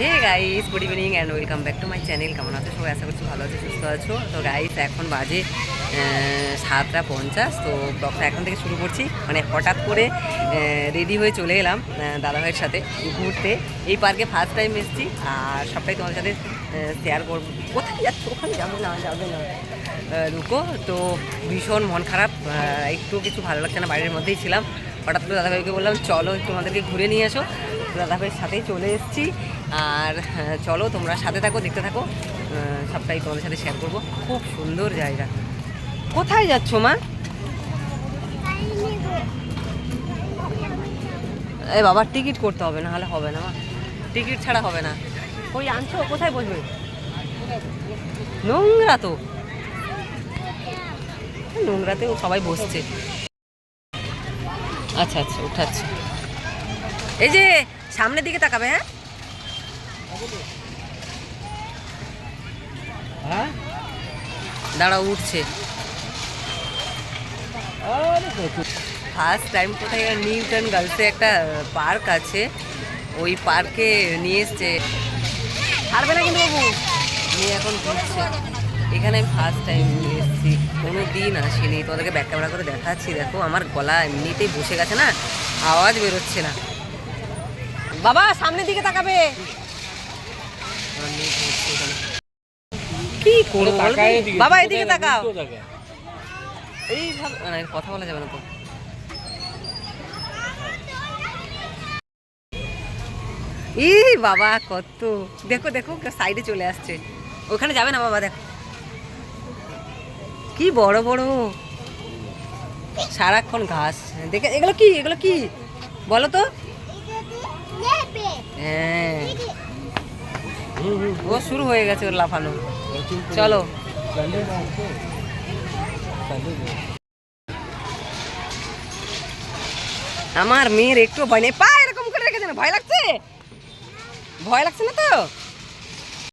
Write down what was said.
Hey guys good evening and welcome back to my channel কেমন আছো? সবাই আশা করছি ভালো আছো, সুস্থ আছো। তো গাইস এখন বাজে সাতটা পঞ্চাশ। তো ব্লগটা এখন থেকে শুরু করছি। মানে হঠাৎ করে রেডি হয়ে চলে এলাম দাদাভাইয়ের সাথে ঘুরতে। এই পার্কে ফার্স্ট টাইম এসেছি। আর সবটাই তোমাদের সাথে শেয়ার করব। কোথায় যাচ্ছ? ওখানে যাবে না যাবে না। রুকো। তো ভীষণ মন খারাপ। একটু কিছু ভালো লাগছে না বাড়ির মধ্যেই ছিলাম। হঠাৎ করে দাদাভাইকে বললাম চলো একটু আমাদেরকে ঘুরে নিয়ে তো দাদাভাইয়ের সাথেই চলে এসেছি। আর আহ, চলো তোমরা সাথে থাকো দেখতে থাকো। সবটাই তোমাদের সাথে শেয়ার করব। খুব সুন্দর জায়গা। কোথায় যাচ্ছ মা? এ বাবা টিকিট করতে হবে না হলে হবে না মা। টিকিট ছাড়া হবে না। ওই আনছো? কোথায় বসবে? নোংরা তো। নোংরাতেও সবাই বসছে। আচ্ছা আচ্ছা উঠাচ্ছে। এই যে সামনের দিকে তাকাবে হ্যাঁ? হ্যাঁ? দাঁড়াও উঠছে। ফার্স্ট টাইম কোথায় নিউটন গার্লসে একটা পার্ক আছে। ওই পার্কে নিয়ে এসছে। হারবে না কিন্তু বাবু। নিয়ে এখন ঘুরছে। এখানে আমি ফার্স্ট টাইম নিয়ে এসেছি। কোনো দিন আসিনি। তোমাদেরকে ব্যাক ক্যামেরা করে দেখাচ্ছি। দেখো, আমার গলা এমনিতেই বসে গেছে না, আওয়াজ বেরোচ্ছে না। বাবা, সামনের দিকে তাকাবে। কি বাবা, এদিকে তাকাও। এই কথা বলা যাবে না তো। ই বাবা, কত। দেখো দেখো সাইডে চলে আসছে। ওখানে যাবে না বাবা, দেখো। কি বড় বড়? সারাক্ষণ ঘাস। দেখে, এগুলো কি? এগুলো কি? বলো তো। হ্যাঁ। ও শুরু হয়ে গেছে ওর লাফানো। চলো। আমার মেয়ের একটু ভয় নেই। পা এরকম করে রেখেছে না, ভয় লাগছে? ভয় লাগছে না তো?